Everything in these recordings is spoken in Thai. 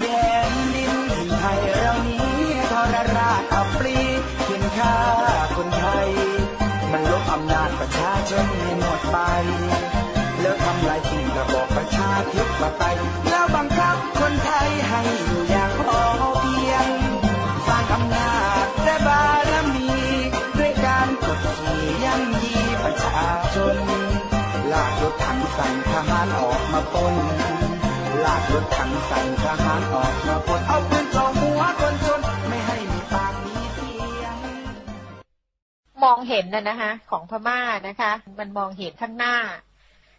แดนดินไทยเรานี้ทรราชอับปรีเขียนค่าคนไทย มันลบอำนาจประชาชนให้หมดไป แล้วทำลายสิ่งระบอบประชาธิปไตยแล้วบังคับคนไทยให้อยู่อย่างพอเพียง สร้างอำนาจและบารมี ด้วยการกดขี่ย่ำยีประชาชน ลากรถถังสั่งทหารออกมาป้นากรถถังสั่งทหารออกมาปล้นเอาปืนจ่อหัวคนจนไม่ให้มีปากมีเสียง มองเห็นนะนะคะของพม่านะคะ มันมองเห็นข้างหน้า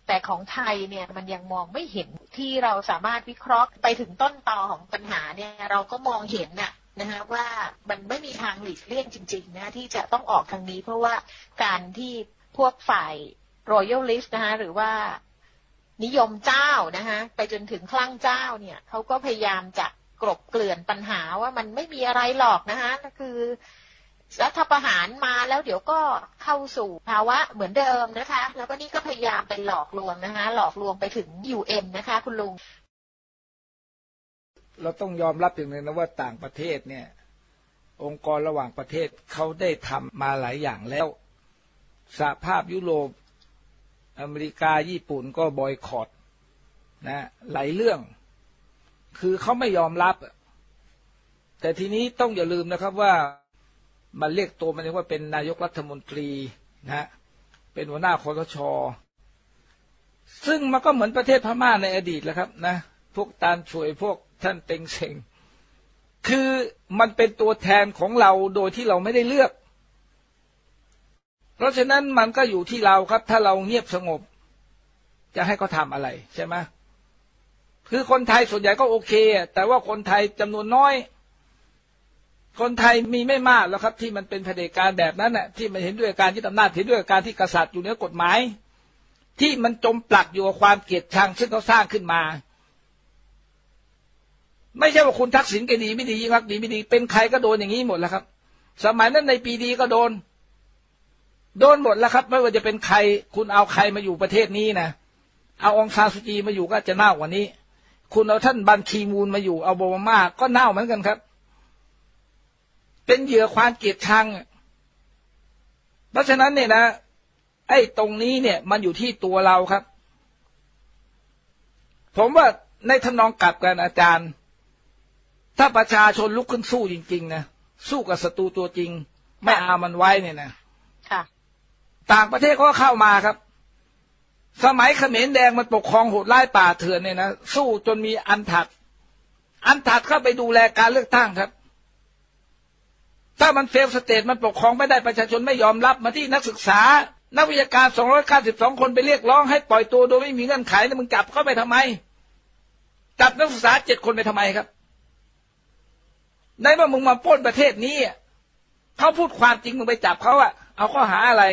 แต่ของไทยเนี่ยมันยังมองไม่เห็นที่เราสามารถวิเคราะห์ไปถึงต้นตอของปัญหาเนี่ย เราก็มองเห็นน่ะนะคะว่ามันไม่มีทางหลีกเลี่ยงจริง ๆ นะที่จะต้องออกทางนี้ เพราะว่าการที่พวกฝ่าย royalist นะคะหรือว่า นิยมเจ้านะคะไปจนถึงคลั่งเจ้าเนี่ยเขาก็พยายามจะกลบเกลื่อนปัญหาว่ามันไม่มีอะไรหรอกนะคะคือรัฐประหารมาแล้วเดี๋ยวก็เข้าสู่ภาวะเหมือนเดิมนะคะ แล้วก็นี่ก็พยายามไปหลอกลวงนะคะ หลอกลวงไปถึง UN นะคะ คุณลุง เราต้องยอมรับอย่างหนึ่งนะว่าต่างประเทศเนี่ย องค์กรระหว่างประเทศเขาได้ทำมาหลายอย่างแล้วสหภาพยุโรป อเมริกาญี่ปุ่นก็บอยคอตนะหลายเรื่อง คือเขาไม่ยอมรับ แต่ทีนี้ต้องอย่าลืมนะครับว่ามันเรียกตัวมันเองว่าเป็นนายกรัฐมนตรีนะเป็นหัวหน้าคอสช ซึ่งมันก็เหมือนประเทศพม่าในอดีตแหล้วครับนะพวกตานช่วยพวกท่านเต็งเซ็งคือมันเป็นตัวแทนของเราโดยที่เราไม่ได้เลือก เพราะฉะนั้นมันก็อยู่ที่เราครับ ถ้าเราเงียบสงบ จะให้เขาทำอะไรใช่ไหมคือคนไทยส่วนใหญ่ก็โอเค แต่ว่าคนไทยจำนวนน้อย คนไทยมีไม่มากแล้วครับ ที่มันเป็นเผด็จการแบบนั้นน่ะที่มันเห็นด้วยการยึดอำนาจเห็นด้วยการที่กษัตริย์อยู่เหนือกฎหมาย ที่มันจมปลักอยู่กับความเกลียดชังซึ่งเขาสร้างขึ้นมา ไม่ใช่ว่าคุณทักษิณแกดีไม่ดียิ่งรักดีไม่ดี เป็นใครก็โดนอย่างนี้หมดแล้วครับ สมัยนั้นในปีดีก็โดน โดนหมดแล้วครับ ไม่ว่าจะเป็นใคร คุณเอาใครมาอยู่ประเทศนี้นะเอาองซาสุจีมาอยู่ก็จะเน่ากว่านี้ คุณเอาท่านบันคีมูลมาอยู่เอาโบมามาก็เน่าเหมือนกันครับ เป็นเหยื่อความเกลียดชังเพราะฉะนั้นเนี่ยนะ ไอ้ตรงนี้เนี่ย มันอยู่ที่ตัวเราครับ ผมว่าในทำนองกลับกันอาจารย์ ถ้าประชาชนลุกขึ้นสู้จริง ๆ นะ สู้กับศัตรูตัวจริง ไม่อามันไว้เนี่ยนะ ต่างประเทศเขาก็เข้ามาครับ สมัยเขมรแดงมันปกครองโหดร้ายป่าเถื่อนเนี่ยนะสู้จนมีอันถัด อันถัดเข้าไปดูแลการเลือกตั้งครับ ถ้ามันเฟลสเตทมันปกครองไม่ได้ประชาชนไม่ยอมรับมาที่นักศึกษา นักวิชาการ 292 คนไปเรียกร้องให้ปล่อยตัวโดยไม่มีเงื่อนไขแล้วมึงจับเข้าไปทำไม จับนักศึกษาเจ็ดคนไปทำไมครับในเมื่อมึงมาป้นประเทศนี้เขาพูดความจริงมึงไปจับเขาอะเอาข้อหาอะไร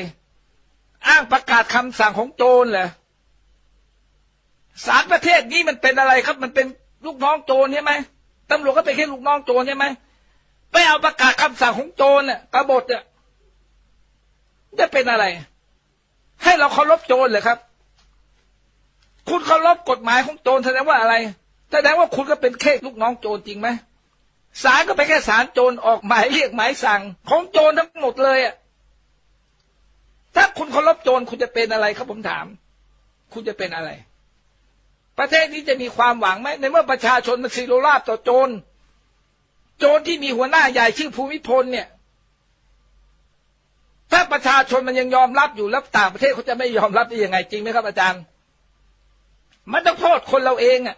อ้างประกาศคำสั่งของโจรเหรอสารประเทศนี้มันเป็นอะไรครับ มันเป็นลูกน้องโจรใช่ไหมตำรวจก็เป็นแค่ลูกน้องโจรใช่ไหมไปเอาประกาศคำสั่งของโจรเนี่ยกบฏเนี่ยจะเป็นอะไร ให้เราเคารพโจรเหรอครับ คุณเคารพกฎหมายของโจรแสดงว่าอะไรแสดงว่าคุณก็เป็นแค่ลูกน้องโจรจริงไหมศาลก็เป็นแค่ศาลโจรออกหมายเรียกหมายสั่ง ของโจรทั้งหมดเลยอะ ถ้าคุณเคารพโจรคุณจะเป็นอะไรครับผมถาม คุณจะเป็นอะไร ประเทศนี้จะมีความหวังไหมในเมื่อประชาชนมันซีโรราบต่อโจรโจรที่มีหัวหน้าใหญ่ชื่อภูมิพลเนี่ย ถ้าประชาชนมันยังยอมรับอยู่แล้วต่างประเทศเขาจะไม่ยอมรับได้ยังไงจริงไหมครับอาจารย์ มันต้องโทษคนเราเองอะ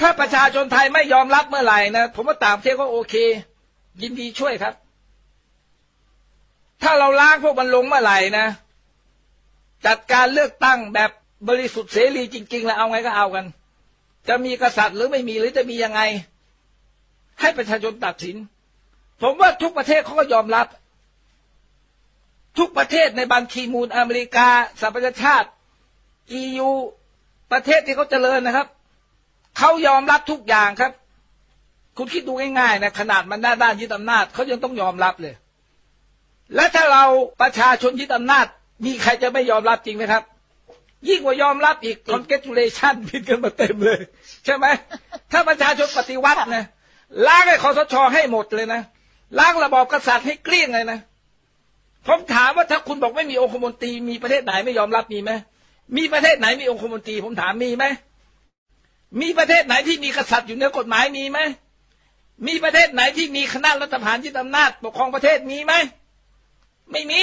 ถ้าประชาชนไทยไม่ยอมรับเมื่อไหร่นะผมว่าต่างประเทศก็โอเค ยินดีช่วยครับ ถ้าเราล้างพวกมันลงเมื่อไหร่นะ จัดการเลือกตั้งแบบบริสุทธิ์เสรีจริง ๆ แล้วเอาไงก็เอากัน จะมีกษัตริย์หรือไม่มีหรือจะมียังไง ให้ประชาชนตัดสิน ผมว่าทุกประเทศเขาก็ยอมรับ ทุกประเทศในบัญชีมูลอเมริกาสหประชาชาติ EU ประเทศที่เขาเจริญนะครับเขายอมรับทุกอย่างครับ คุณคิดดูง่ายๆนะขนาดมันด้าด้านยึดอำนาจเขายังต้องยอมรับเลย และถ้าเราประชาชนยึดอำนาจ มีใครจะไม่ยอมรับจริงไหมครับ ยิ่งกว่ายอมรับอีก congratulation ผิดกันมาเต็มเลย ใช่ไหม ถ้าประชาชนปฏิวัตินะล้างไอ้คอสชให้หมดเลยนะล้างระบอบกษัตริย์ให้เกลี้ยงเลยนะผมถามว่าถ้าคุณบอกไม่มีองคมนตรีมีประเทศไหนไม่ยอมรับมีไหมมีประเทศไหนมีองคมนตรีผมถามมีไหมมีประเทศไหนที่มีกษัตริย์อยู่เหนือกฎหมายมีไหมมีประเทศไหนที่มีคณะรัฐประหารยึดอำนาจปกครองประเทศมีไหม ไม่มี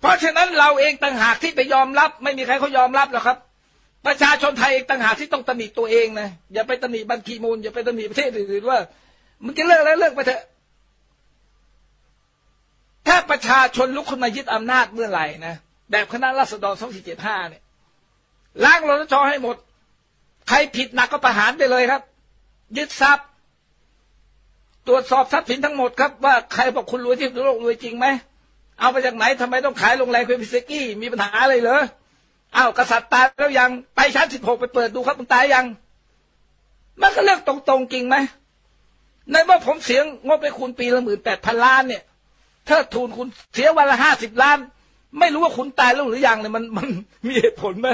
เพราะฉะนั้นเราเองต่างหากที่ไปยอมรับ ไม่มีใครเขายอมรับหรอกครับ ประชาชนไทยเองต่างหากที่ต้องตำหนิตัวเองนะอย่าไปตำหนิบัญชีมูลอย่าไปตำหนิประเทศอื่นๆว่ามันจะเลิกแล้วเลิกไปเถอะถ้าประชาชนลุกขึ้นมายึดอำนาจเมื่อไหร่นะแบบคณะรัษฎร2475เนี่ยล้างรสชอให้หมด ใครผิดหนักก็ประหารไปเลยครับ ยึดทรัพย์ ตรวจสอบทรัพย์สินทั้งหมดครับว่าใครบอกคุณรวยที่ดุลโลกรวยจริงไหมเอาไปจากไหนทำไมต้องขายโรงแรมควิสกี้มีปัญหาอะไรเหรออ้าวกษัตริย์ตายแล้วยังไปชั้นสิบหกไปเปิดดูครับมันตายยัง มันก็เรื่องตรงๆจริงไหมในเมื่อผมเสียงงบไปคุณปีละหมื่นแปดพันล้านเนี่ยเทิดทูนคุณเสียวันละห้าสิบล้าน ไม่รู้ว่าคุณตายแล้วหรือยังเนี่ยมันมันมีเหตุผลไหม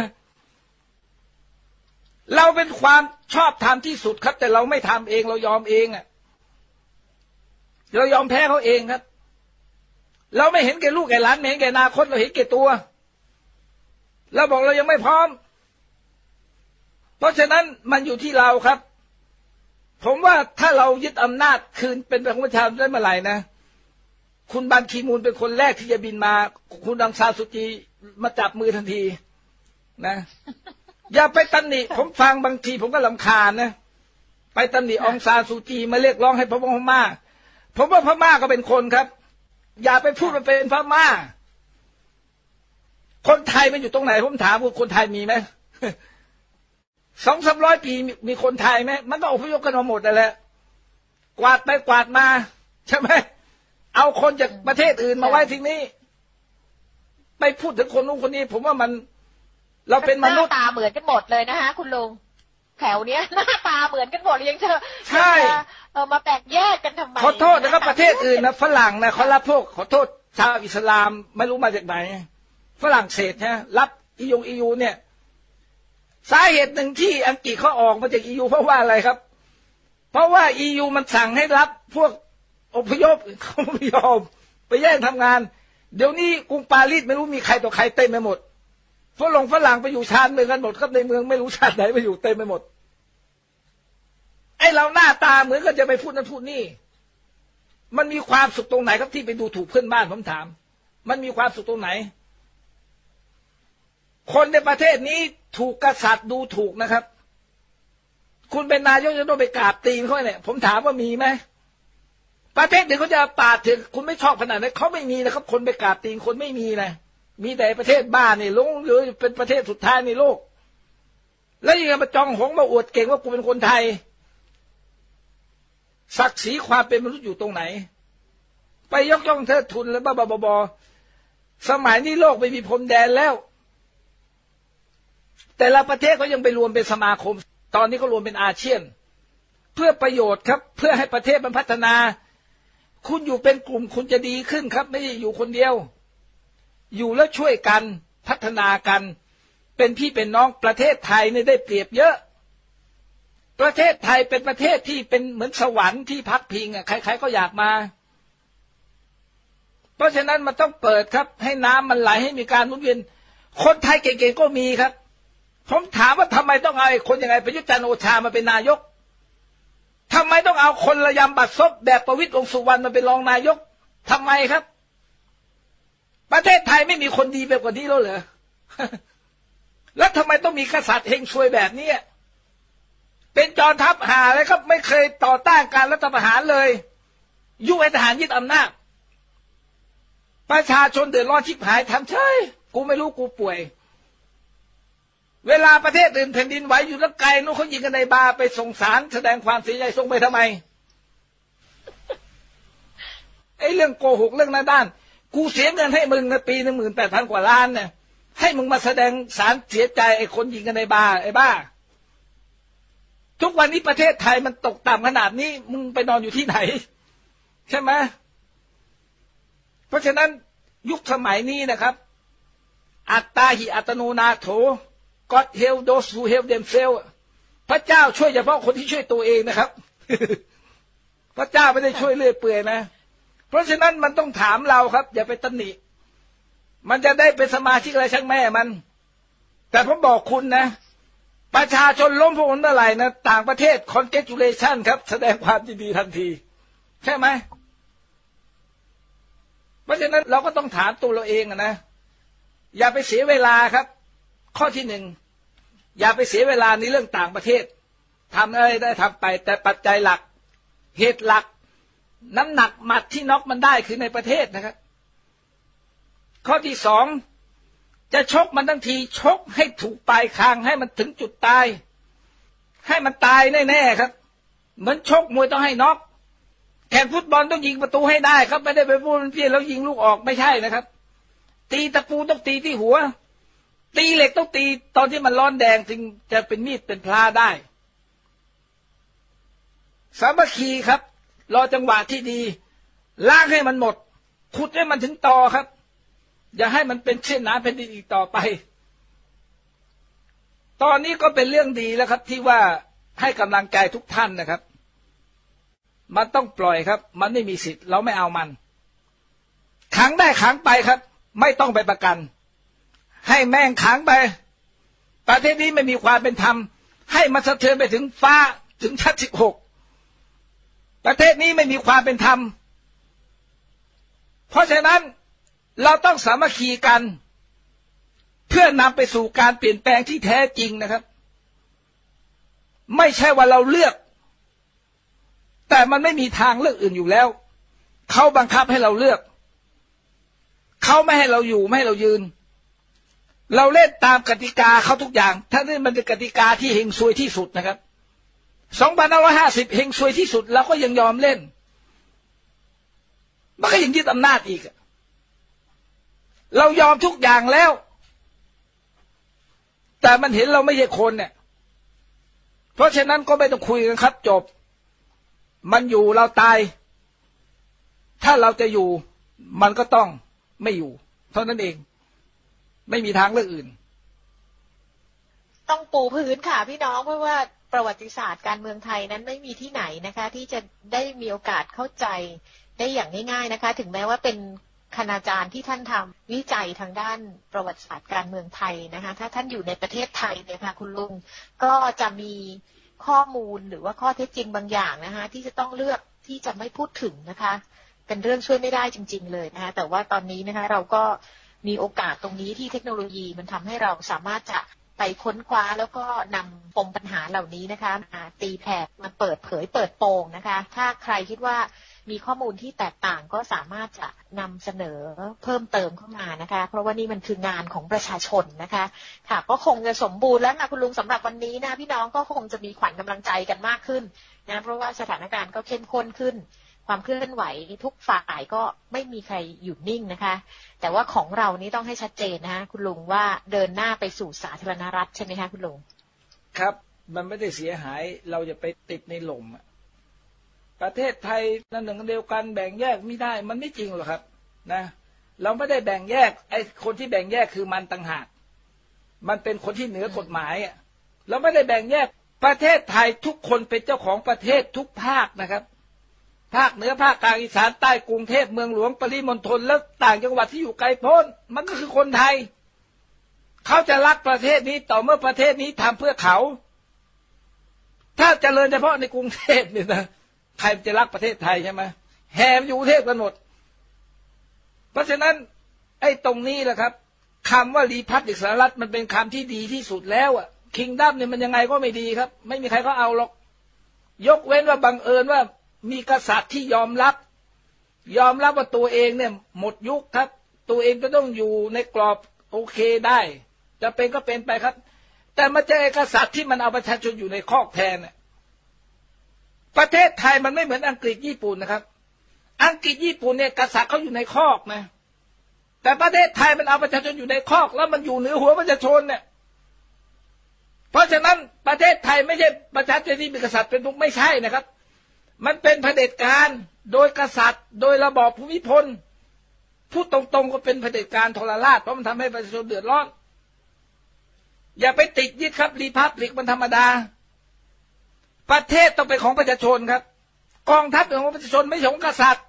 เราเป็นความชอบธรรมที่สุดครับ แต่เราไม่ทำเองเรายอมเองอะ เรายอมแพ้เขาเองครับ เราไม่เห็นแก่ลูกแก่หลานไม่เห็นแก่นาคตเราเห็นแก่ตัว เราบอกเรายังไม่พร้อม เพราะฉะนั้นมันอยู่ที่เราครับ ผมว่าถ้าเรายึดอำนาจคืนเป็นของประชาชนได้เมื่อไหร่นะ คุณบันคีมูลเป็นคนแรกที่จะบินมา คุณดังซาสุจีมาจับมือทันทีนะ อย่าไปตำหนิผมฟังบางทีผมก็ลำคาญนะ ไปตำหนิองซาสุจีมาเรียกร้องให้พระม่า ผมว่าพม่าก็เป็นคนครับ อย่าไปพูดมันเป็นพม่า คนไทยมันอยู่ตรงไหน ผมถามว่าคนไทยมีไหมสองสามร้อยปีมีคนไทยไหมมันก็อพยพกันมาหมดแหละกวาดไปกวาดมา ใช่ไหมเอาคนจากประเทศอื่นมาไว้ที่นี้ไปพูดถึงคนนู้นคนนี้ ผมว่ามันเราเป็นมนุษย์หน้าตาเหมือนกันหมดเลยนะคะคุณลุงแถวเนี้ยหน้าตาเหมือนกันหมดเลยยังเธอใช่ยังจะ เออมาแตกแยกกันทำไมขอโทษนะครับประเทศอื่นนะฝรั่งนะเขารับพวกขอโทษชาวอิสลามไม่รู้มาจากไหนฝรั่งเศสนะรับอียูอียูเนี่ย สาเหตุหนึ่งที่อังกฤษเขาออกมาจากอียูเพราะว่าอะไรครับ เพราะว่าอียูมันสั่งให้รับพวกอพยพเขาไม่ยอมไปแย่งทำงาน เดี๋ยวนี้กรุงปารีสไม่รู้มีใครต่อใครเต็มไปหมดฝรั่งฝรั่งไปอยู่ชานเมืองกันหมดครับในเมืองไม่รู้ชาติไหนไปอยู่เต็มไปหมด ไอเราหน้าตาเหมือนกันจะไปพูดนั่นพูดนี่ มันมีความสุขตรงไหนครับที่ไปดูถูกเพื่อนบ้านผมถาม มันมีความสุขตรงไหน คนในประเทศนี้ถูกกษัตริย์ดูถูกนะครับ คุณเป็นนายกจะต้องไปกราบตีนเขาเนี่ย ผมถามว่ามีไหมประเทศอื่นเขาจะปาดถึงคุณไม่ชอบขนาดนั้นเขาไม่มีนะครับ คนไปกราบตีนคนไม่มีนะมีแต่ประเทศบ้านนี่ลงหรือเป็นประเทศสุดท้ายในโลก แล้วยังมาจองหงมาอวดเก่งว่ากูเป็นคนไทย ศักดิ์ศรีความเป็นมนุษย์อยู่ตรงไหน ไปยกย่องเทิดทุนแล้วบ้าบอบอสมัยนี้โลกไม่มีพรมแดนแล้ว แต่ละประเทศก็ยังไปรวมเป็นสมาคม ตอนนี้ก็รวมเป็นอาเซียน เพื่อประโยชน์ครับ เพื่อให้ประเทศมันพัฒนา คุณอยู่เป็นกลุ่มคุณจะดีขึ้นครับ ไม่ใช่อยู่คนเดียว อยู่แล้วช่วยกันพัฒนากัน เป็นพี่เป็นน้องประเทศไทยเนี่ยได้เปรียบเยอะ ประเทศไทยเป็นประเทศที่เป็นเหมือนสวรรค์ที่พักพิงอะใครๆก็อยากมา เพราะฉะนั้นมันต้องเปิดครับ ให้น้ำมันไหลให้มีการหมุนเวียน คนไทยเก่งๆก็มีครับ ผมถามว่าทำไมต้องเอาคนยังไงประยุทธ์จันโอชามาเป็นนายกทำไมต้องเอาคนระยำบัตรซบแบบประวิตรวงษ์สุวรรณมาเป็นรองนายกทำไมครับ ประเทศไทยไม่มีคนดีแบบกว่านี้แล้วเหรอแล้วทำไมต้องมีกษัตริย์เฮงซวยแบบนี้ เป็นจอทัพหาเลยครับ ไม่เคยต่อต้านการรัฐประหารเลย ยุให้ทหารยึดอำนาจประชาชนเดือดร้อนชิบหายทำเฉยกูไม่รู้กูป่วย เวลาประเทศอื่นแผ่นดินไหวอยู่แล้วไกลนู้นเขายิงกันในบาร์ไปส่งสารแสดงความเสียใจส่งไปทำไมไอ้เรื่องโกหกเรื่องหน้าด้าน กูเสียเงินให้มึงในปีหนึ่งหมื่นแปดพันกว่าล้านเนี่ยให้มึงมาแสดงสารเสียใจไอ้คนยิงกันในบาร์ไอ้บ้า ทุกวันนี้ประเทศไทยมันตกต่ำขนาดนี้ มึงไปนอนอยู่ที่ไหน ใช่ไหมเพราะฉะนั้นยุคสมัยนี้นะครับ อัตตาหิอัตโนนาโถ God help those who help themselves พระเจ้าช่วยเฉพาะคนที่ช่วยตัวเองนะครับ พระเจ้าไม่ได้ช่วยเลื่อยเปื่อยนะ เพราะฉะนั้นมันต้องถามเราครับ อย่าไปตำหนิ มันจะได้เป็นสมาชิกอะไรช่างแม่มัน แต่ผมบอกคุณนะ ประชาชนล้มพวกมันเมื่อไหร่นะต่างประเทศ congratulation ครับ แสดงความยินดีทันที ใช่ไหมเพราะฉะนั้นเราก็ต้องถามตัวเราเองนะ อย่าไปเสียเวลาครับ ข้อที่หนึ่งอย่าไปเสียเวลาในเรื่องต่างประเทศทำอะไรได้ทำไป แต่ปัจจัยหลัก เหตุหลัก น้ำหนักหมัดที่น็อกมันได้คือในประเทศนะครับ ข้อที่สอง จะชกมันทั้งทีชกให้ถูกปลายคางให้มันถึงจุดตาย ให้มันตายแน่ๆครับ เหมือนชกมวยต้องให้น็อกแข่งฟุตบอลต้องยิงประตูให้ได้ครับไม่ได้ไปพูดเพี้ยนแล้วยิงลูกออกไม่ใช่นะครับ ตีตะปูต้องตีที่หัว ตีเหล็กต้องตีตอนที่มันร้อนแดงถึงจะเป็นมีดเป็นพลาได้ สามัคคีครับ รอจังหวะที่ดีล้างให้มันหมดขุดให้มันถึงตอครับ อย่าให้มันเป็นเช่นน้ำเป็นดินอีกต่อไป ตอนนี้ก็เป็นเรื่องดีแล้วครับ ที่ว่าให้กำลังใจทุกท่านนะครับ มันต้องปล่อยครับ มันไม่มีสิทธิ์เราไม่เอามันขังได้ขังไปครับ ไม่ต้องไปประกัน ให้แม่งขังไป ประเทศนี้ไม่มีความเป็นธรรม ให้มันสะเทือนไปถึงฟ้าถึงชั้นสิบหกประเทศนี้ไม่มีความเป็นธรรม เพราะฉะนั้น เราต้องสามัคคีกัน เพื่อนำไปสู่การเปลี่ยนแปลงที่แท้จริงนะครับ ไม่ใช่ว่าเราเลือก แต่มันไม่มีทางเลือกอื่นอยู่แล้ว เขาบังคับให้เราเลือก เขาไม่ให้เราอยู่ไม่ให้เรายืน เราเล่นตามกติกาเขาทุกอย่างถ้านี่มันเป็นกติกาที่เฮงซวยที่สุดนะครับสองพันห้าร้อยห้าสิบเฮงซวยที่สุดเราก็ยังยอมเล่น มันก็ยังยึดอำนาจอีก เรายอมทุกอย่างแล้ว แต่มันเห็นเราไม่ใช่คนเนี่ย เพราะฉะนั้นก็ไม่ต้องคุยกันครับ จบ มันอยู่เราตาย ถ้าเราจะอยู่ มันก็ต้องไม่อยู่ เท่านั้นเอง ไม่มีทางเลือกอื่น ต้องปูพื้นค่ะพี่น้องเพราะว่าประวัติศาสตร์การเมืองไทยนั้นไม่มีที่ไหนนะคะ ที่จะได้มีโอกาสเข้าใจได้อย่างง่ายๆนะคะ ถึงแม้ว่าเป็น คณาจารย์ที่ท่านทำวิจัยทางด้านประวัติศาสตร์การเมืองไทยนะคะถ้าท่านอยู่ในประเทศไทยเนี่ยค่ะคุณลุงก็จะมีข้อมูลหรือว่าข้อเท็จจริงบางอย่างนะคะที่จะต้องเลือกที่จะไม่พูดถึงนะคะ เป็นเรื่องช่วยไม่ได้จริง ๆ เลยนะคะแต่ว่าตอนนี้นะคะเราก็มีโอกาสตรงนี้ที่เทคโนโลยีมันทำให้เราสามารถจะไปค้นคว้าแล้วก็นำปมปัญหาเหล่านี้นะคะมาตีแผ่มาเปิดเผยเปิดโปงนะคะ ถ้าใครคิดว่า มีข้อมูลที่แตกต่างก็สามารถจะนำเสนอเพิ่มเติมเข้ามานะคะ เพราะว่านี่มันคืองานของประชาชนนะคะ ค่ะ ก็คงจะสมบูรณ์แล้วนะคุณลุงสำหรับวันนี้นะพี่น้องก็คงจะมีขวัญกำลังใจกันมากขึ้นนะเพราะว่าสถานการณ์ก็เข้มข้นขึ้น ความเคลื่อนไหวทุกฝ่ายก็ไม่มีใครหยุดนิ่งนะคะ แต่ว่าของเรานี้ต้องให้ชัดเจนนะคะคุณลุงว่าเดินหน้าไปสู่สาธารณรัฐใช่ไหมคะคุณลุงครับมันไม่ได้เสียหายเราจะไปติดในหล่ม ประเทศไทยนั่นหนึ่งเดียวกันแบ่งแยกไม่ได้มันไม่จริงหรอกครับนะเราไม่ได้แบ่งแยกไอ้คนที่แบ่งแยกคือมันต่างหาก มันเป็นคนที่เหนือกฎหมายอะเราไม่ได้แบ่งแยกประเทศไทยทุกคนเป็นเจ้าของประเทศทุกภาคนะครับ ภาคเหนือภาคกลางอีสานใต้กรุงเทพเมืองหลวงปริมณฑลแล้วต่างจังหวัดที่อยู่ไกลโพ้น มันก็คือคนไทย เขาจะรักประเทศนี้ต่อเมื่อประเทศนี้ทำเพื่อเขา ถ้าเจริญเฉพาะในกรุงเทพเนี่ยนะ ใครจะรักประเทศไทยใช่ไหมแหมอยู่กรุงเทพกันหมด เพราะฉะนั้น ไอ้ตรงนี้แหละครับคำว่ารีพับลิกสหรัฐมันเป็นคำที่ดีที่สุดแล้วอะคิงดัมเนี่ยมันยังไงก็ไม่ดีครับ ไม่มีใครก็เอาหรอก ยกเว้นว่าบังเอิญว่ามีกษัตริย์ที่ยอมรับ ยอมรับว่าตัวเองเนี่ยหมดยุคครับ ตัวเองก็ต้องอยู่ในกรอบโอเคได้ จะเป็นก็เป็นไปครับ แต่มาเจอกษัตริย์ที่มันเอาประชาชนอยู่ในคอกแทนเนี่ย ประเทศไทยมันไม่เหมือนอังกฤษญี่ปุ่นนะครับ อังกฤษญี่ปุ่นเนี่ยกษัตริย์เขาอยู่ในคอกนะ แต่ประเทศไทยมันเอาประชาชนอยู่ในคอก แล้วมันอยู่เหนือหัวประชาชนเนี่ยเพราะฉะนั้นประเทศไทยไม่ใช่ประชาชนที่มีกษัตริย์เป็นทุกไม่ใช่นะครับ มันเป็นเผด็จการโดยกษัตริย์ โดยระบอบภูมิพลพูดตรงๆก็เป็นเผด็จการทรราชเพราะมันทำให้ประชาชนเดือดร้อน อย่าไปติดยึดครับรีพับลิกมันธรรมดา ประเทศต้องเป็นของประชาชนครับ กองทัพเป็นของประชาชนไม่ใช่ของกษัตริย์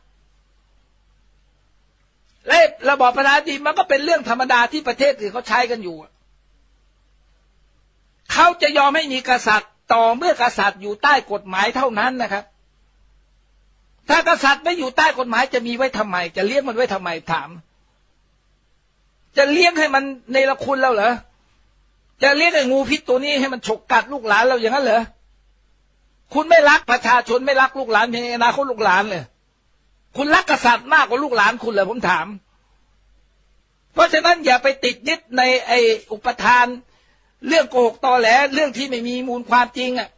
และระบอบประชาธิปไตยมันก็เป็นเรื่องธรรมดาที่ประเทศอื่นเขาใช้กันอยู่ เขาจะยอมให้มีกษัตริย์ ต่อเมื่อกษัตริย์อยู่ใต้กฎหมายเท่านั้นนะครับ ถ้ากษัตริย์ไม่อยู่ใต้กฎหมายจะมีไว้ทำไม จะเลี้ยงมันไว้ทำไมถาม จะเลี้ยงให้มันในละคุณแล้วเหรอ จะเลี้ยงไอ้งูพิษตัวนี้ให้มันฉกกัดลูกหลานเราอย่างนั้นเหรอ คุณไม่รักประชาชนไม่รักลูกหลานในอนาคตลูกหลานเลยคุณรักกษัตริย์มากกว่าลูกหลานคุณเหรอผมถาม เพราะฉะนั้นอย่าไปติดยึดในไอ้อุปทาน เรื่องโกหกตอแหลเรื่องที่ไม่มีมูลความจริงอะ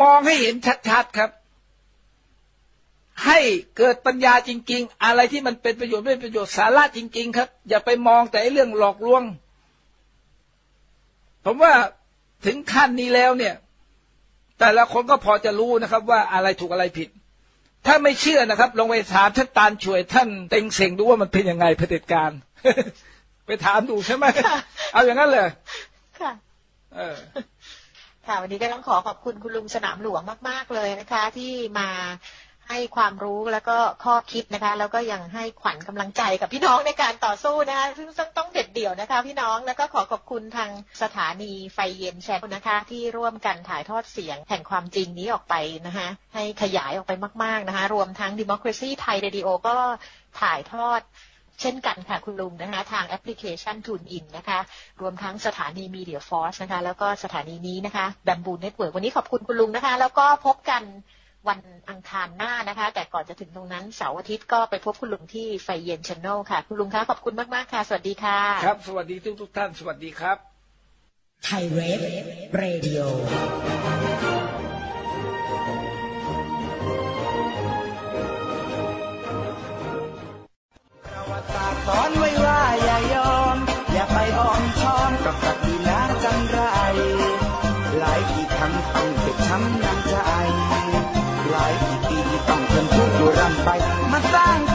มองให้เห็นชัดๆครับ ให้เกิดปัญญาจริง ๆ อะไรที่มันเป็นประโยชน์ไม่ประโยชน์สาระจริง ๆ ครับ อย่าไปมองแต่เรื่องหลอกลวง ผมว่าถึงขั้นนี้แล้วเนี่ย แต่ละคนก็พอจะรู้นะครับ ว่าอะไรถูกอะไรผิด ถ้าไม่เชื่อนะครับลองไปถามท่านตาลช่วยท่านเต็งเสงดูว่ามันเป็นยังไงเผด็จการ ไปถามดูใช่ไหมเอาอย่างนั้นเลยค่ะ เออค่ะวันนี้ก็ต้องขอขอบคุณคุณลุงสนามหลวงมาก ๆ เลยนะคะ ที่มา ให้ความรู้แล้วก็ข้อคิดนะคะ แล้วก็ยังให้ขวัญกำลังใจกับพี่น้องในการต่อสู้นะคะซึ่งต้องเด็ดเดี่ยวนะคะ พี่น้องแล้วก็ขอขอบคุณทางสถานีไฟเย็นแชร์นะคะ ที่ร่วมกันถ่ายทอดเสียงแห่งความจริงนี้ออกไปนะคะให้ขยายออกไปมาก ๆนะคะ รวมทั้ง Democracy Thai Radio ก็ถ่ายทอดเช่นกันค่ะคุณลุงนะคะ ทางแอปพลิเคชัน Tune In นะคะ รวมทั้งสถานี Media Force นะคะ แล้วก็สถานีนี้นะคะ Bamboo Network วันนี้ขอบคุณคุณลุงนะคะ แล้วก็พบกัน วันอังคารหน้านะคะ แต่ก่อนจะถึงตรงนั้นเสาร์อาทิตย์ก็ไปพบคุณลุงที่ไฟเย็นช n น e l ค่ะ คุณลุงคะขอบคุณมาก ๆ ค่ะ สวัสดีค่ะ ครับ สวัสดีทุกทุกๆท่าน สวัสดีครับไทยเรฟเรดิโอประวัติศาสตร์สอนไว้ว่า ที่